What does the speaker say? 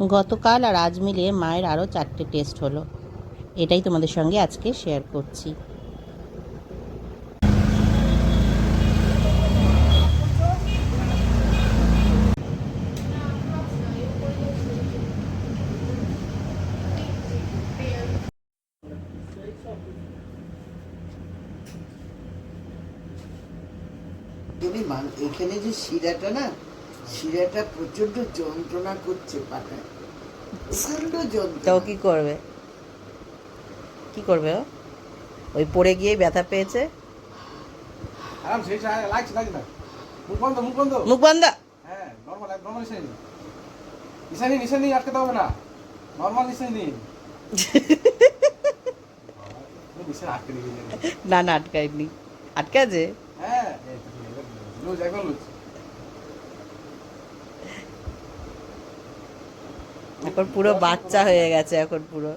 গতকাল আর আজ মিলে মায়ের আরও চারটে টেস্ট হলো। এটাই তোমাদের সঙ্গে আজকে শেয়ার করছি। এখানে যে শিরাটা না শিরাটা প্রচণ্ড যন্ত্রণা করছে পাটায় প্রচণ্ড তো যন্ত্রণা কি করবে কি করবে ও ওই পড়ে গিয়েই ব্যথা পেয়েছে আরাম সেই লাগছে লাগছে না মুখ বন্ধ মুখ বন্ধ মুখ বন্ধ হ্যাঁ নর্মাল নর্মাল নিশানি নিশানি নিশানি আটকাতে হবে না নর্মাল নিশানি নিন নিশানি আটকে দিবি না না আটকায়নি আটকে আছে হ্যাঁ এখন পুরো বাচ্চা হয়ে গেছে এখন পুরো।